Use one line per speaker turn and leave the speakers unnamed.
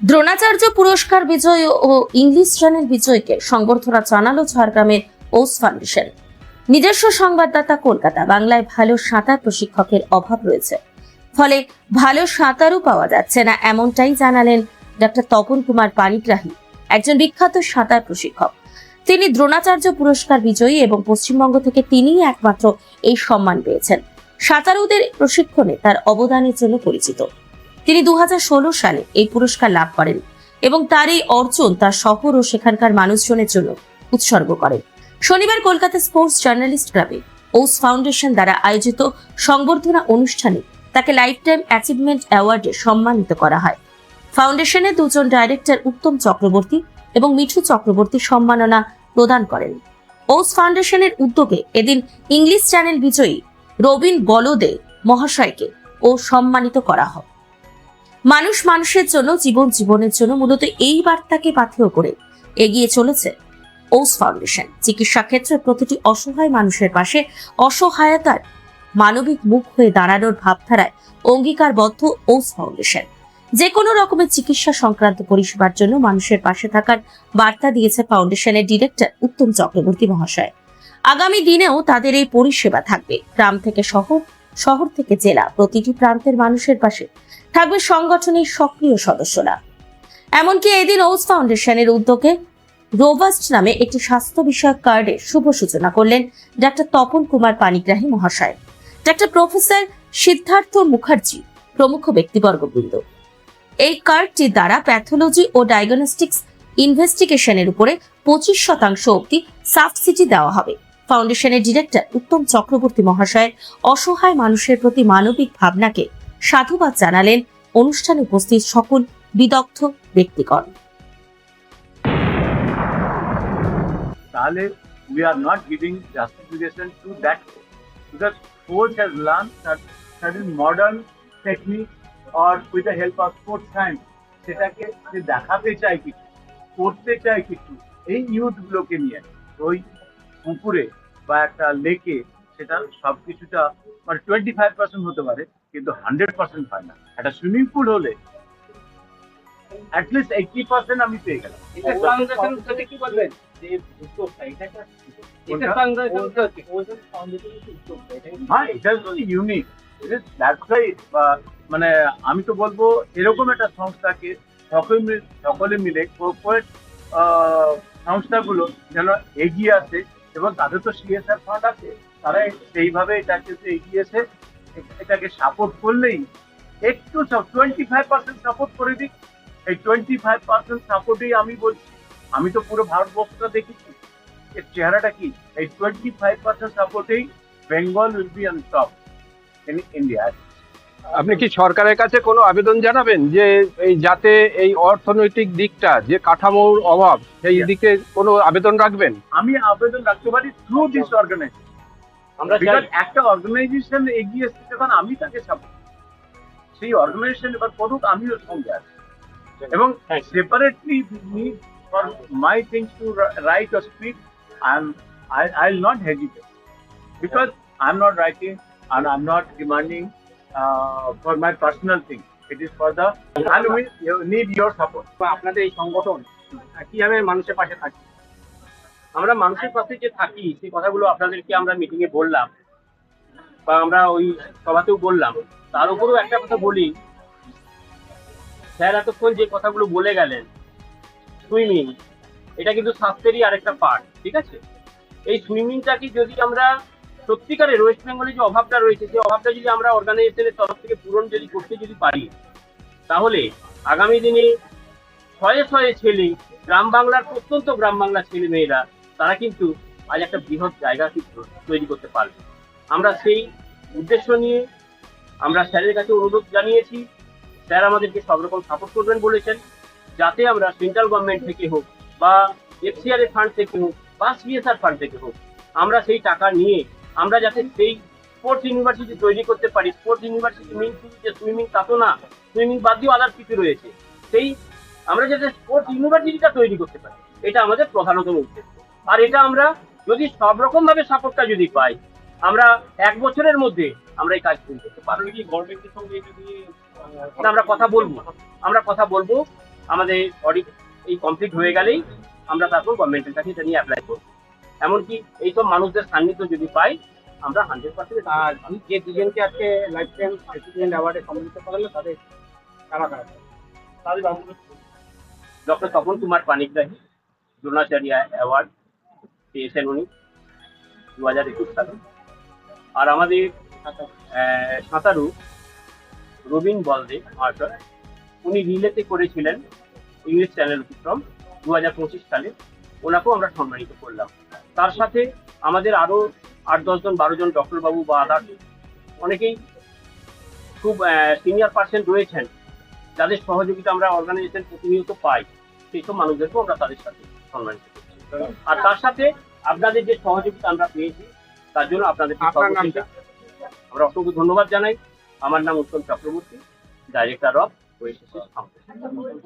দ্রোণাচার্য পুরস্কার বিজয় ও English channel বিজয়কে সংবর্ধনা জানালো ঝাড়গ্রামের ওস ফাউন্ডেশন। নিজস্ব সংবাদদাতা কলকাতা, বাংলায় ভালো সাঁতার প্রশিক্ষকের অভাব রয়েছে। ফলে ভালো সাঁতারও পাওয়া যাচ্ছে না এমনটাই জানালেন ডক্টর তপন কুমার পানিগ্রাহী, একজন বিখ্যাত সাঁতার প্রশিক্ষক। তিনি দ্রোণাচার্য পুরস্কার বিজয়ী এবং পশ্চিমবঙ্গ থেকে তিনিই একমাত্র এই সম্মান পেয়েছেন। সাঁতারুদের প্রশিক্ষণে তার অবদানের জন্য পরিচিত। তিনি দু হাজার ষোলো সালে এই পুরস্কার লাভ করেন এবং তার এই অর্জন তার শহর ও সেখানকার মানুষজনের জন্য উৎসর্গ করেন। শনিবার কলকাতা স্পোর্টস জার্নালিস্ট ক্লাবে ওস ফাউন্ডেশন দ্বারা আয়োজিত সংবর্ধনা অনুষ্ঠানে তাকে লাইফ টাইম অ্যাচিভমেন্ট অ্যাওয়ার্ডে সম্মানিত করা হয়। ফাউন্ডেশনের দুজন ডাইরেক্টর উত্তম চক্রবর্তী এবং মিঠু চক্রবর্তী সম্মাননা প্রদান করেন। ওস ফাউন্ডেশনের উদ্যোগে এদিন ইংলিশ চ্যানেল বিজয়ী রবিন বলদে মহাশয়কে ও সম্মানিত করা হয়। মানুষ মানুষের জন্য, জীবন জীবনের জন্য মূলত এই বার্তাকে পাথেয় করে এগিয়ে চলেছে ওস ফাউন্ডেশন। চিকিৎসা ক্ষেত্রে প্রতিটি অসহায় মানুষের পাশে অসহায়তার মানবিক মুখ হয়ে দাঁড়ানোর ভাবধারায় অঙ্গীকারবদ্ধ ওস ফাউন্ডেশন। যে কোনো রকমের চিকিৎসা সংক্রান্ত পরিষেবার জন্য মানুষের পাশে থাকার বার্তা দিয়েছে ফাউন্ডেশনের ডিরেক্টর উত্তম চক্রবর্তী মহাশয়। আগামী দিনেও তাদের এই পরিষেবা থাকবে। গ্রাম থেকে শহর শহর থেকে জেলা প্রতিটি প্রান্তের মানুষের পাশে থাকবে সংগঠনের সক্রিয় সদস্যরা। এমনকি এদিন ওস ফাউন্ডেশনের উদ্যোগে রোবাস্ট নামে একটি স্বাস্থ্য বিষয়ক কার্ডের শুভ সূচনা করলেন ডাক্তার তপন কুমার পানিগ্রাহী মহাশয়। ডাক্তার প্রফেসর সিদ্ধার্থ মুখার্জি, প্রমুখ ব্যক্তিবর্গবৃন্দ। এই কার্ডটি দ্বারা প্যাথোলজি ও ডায়াগনস্টিক্স ইনভেস্টিগেশনের উপরে পঁচিশ শতাংশ অবধি সাবসিডি দেওয়া হবে। ফাউন্ডেশনের ডিরেক্টর উত্তম চক্রবর্তী মহাশয়ের অসহায় মানুষের প্রতি মানবিক ভাবনাকে সাধুবাদ জানালেন অনুষ্ঠানে উপস্থিত সকল বিদগ্ধ ব্যক্তিগণ।
তাহলে we are not giving justification to that because sports has learn certain modern technique or with the help of sports science সেটাকে দেখাতে চায় কিছু, করতে চায় কিছু, এই নিউজগুলোকে নিয়ে, ওই পুকুরে বা একটা লেকে সেটা সব কিছুটা মানে টোয়েন্টি ফাইভ পার্সেন্ট হতে পারে কিন্তু হান্ড্রেড পার্সেন্ট হয় না। একটা সুইমিং পুল হলে অ্যাটলিস্ট এইটি পার্সেন্ট আমি পেয়ে গেলাম।
কি বলবেন?
হ্যাঁ মানে আমি তো বলব এরকম একটা সংস্থাকে সকলে সকলে মিলে কর্পোরেট সংস্থাগুলো যেন এগিয়ে আসে এবং তাদের তো সিএসআর ফান্ড আছে তারা সেইভাবে এটাকে এগিয়েছে, এটাকে সাপোর্ট করলেই একটু টোয়েন্টি ফাইভ পার্সেন্ট সাপোর্ট করে দিক। এই টোয়েন্টি ফাইভ পার্সেন্ট সাপোর্টেই আমি বলছি, আমি তো পুরো ভারতবর্ষটা দেখেছি। এর চেহারাটা কি? এই twenty five percent সাপোর্টেই Bengal will be on top in India
আপনি কি সরকারের কাছে কোনো আবেদন জানাবেন যে এই যাতে এই অর্থনৈতিক দিকটা যে কাঠামোর অভাব সেই দিকে কোনো আবেদন রাখবেন?
আমি আবেদন রাখতে পারি থ্রু দিস অর্গানাইজেশন
আমরা
একটা অর্গানাইজেশন এগিয়ে এসছে যখন আমি তাকে সাপোর্ট সেই অর্গানাইজেশন এবার করুক আমিও সঙ্গে আছি। এবং separately need for my things to write or speak I am I I will not hesitate because I am not writing and I'm not demanding my personal thing. It is for the and we need your support.
বা আপনাদের এই সংগঠন কীভাবে মানুষের পাশে থাকি আমরা মানুষের পাশে যে থাকি, সেই কথাগুলো আপনাদেরকে আমরা মিটিং এ বললাম, বা আমরা ওই সভাতেও বললাম তার উপরেও একটা কথা বলি, স্যার এতক্ষণ যে কথাগুলো বলে গেলেন সুইমিং এটা কিন্তু স্বাস্থ্যেরই আরেকটা পার্ট ঠিক আছে এই সুইমিংটাকে যদি আমরা সত্যিকারের ওয়েস্ট বেঙ্গলে যে অভাবটা রয়েছে, সেই অভাবটা যদি আমরা অর্গানাইজেশনের তরফ থেকে পূরণ যদি করতে যদি পারি, তাহলে আগামী দিনে শয়ে শয়ে ছেলে, গ্রাম বাংলার প্রত্যন্ত গ্রাম বাংলার ছেলে মেয়েরা তারা কিন্তু আজ একটা বৃহৎ জায়গা কিন্তু তৈরি করতে পারবে। আমরা সেই উদ্দেশ্য নিয়ে আমরা স্যারের কাছে অনুরোধ জানিয়েছি। স্যার আমাদেরকে সব রকম সাপোর্ট করবেন বলেছেন। যাতে আমরা সেন্ট্রাল গভর্নমেন্ট থেকে হোক বা এফসিআর ফান্ড থেকে হোক বা সিএসআর ফান্ড থেকে হোক, আমরা সেই টাকা নিয়ে আমরা যাতে সেই স্পোর্টস ইউনিভার্সিটি তৈরি করতে পারি। স্পোর্টস ইউনিভার্সিটি মিন শুধু যে সুইমিং তা তো না সুইমিং বাদ দিয়েও আদার কিছু রয়েছে। সেই আমরা যাতে স্পোর্টস ইউনিভার্সিটিটা তৈরি করতে পারি এটা আমাদের প্রধানতম উদ্দেশ্য। আর এটা আমরা যদি সব রকম ভাবে সাপোর্টটা যদি পাই আমরা এক বছরের মধ্যে আমরা এই কাজ শুরু করতে পারব। কি গভর্নমেন্টের সঙ্গে যদি আমরা কথা বলব আমরা কথা বলব আমাদের অডিট এই কমপ্লিট হয়ে গেলেই আমরা তারপর গভর্নমেন্টের কাছে এটা নিয়ে অ্যাপ্লাই করব। এমনকি এইসব মানুষদের সান্নিধ্য যদি পাই আমরা হান্ড্রেড পার্সেন্ট
আর যে দুজনকে আজকে লাইফ টাইম প্রেসিডেন্ট অ্যাওয়ার্ডে সম্মানিত করা হলো তাদের কারা কারা?
ডক্টর তপন কুমার পানিগ্রাহী দ্রোণাচার্য অ্যাওয়ার্ড পেয়েছেন উনি দু হাজার একুশ সালে। আর আমাদের সাঁতারু রবীন বলদেব মার্শাল। উনি রিলেতে করেছিলেন ইংলিশ চ্যানেল অতিক্রম দু হাজার পঁচিশ সালে। ওনাকেও আমরা সম্মানিত করলাম। তার সাথে আমাদের আরও আট দশজন বারো জন ডক্টর বাবু বা আদার অনেকেই খুব সিনিয়র পার্সন রয়েছেন। যাদের সহযোগিতা আমরা অর্গানাইজেশন প্রতিনিয়ত পাই সেই সব মানুষদেরকেও আমরা তাদের সাথে সম্মানিত করছি। আর তার সাথে আপনাদের যে সহযোগিতা আমরা পেয়েছি তার জন্য আপনাদের আমরা অসংখ্য ধন্যবাদ জানাই। আমার নাম Uttam Chakraborty director of Oasis Foundation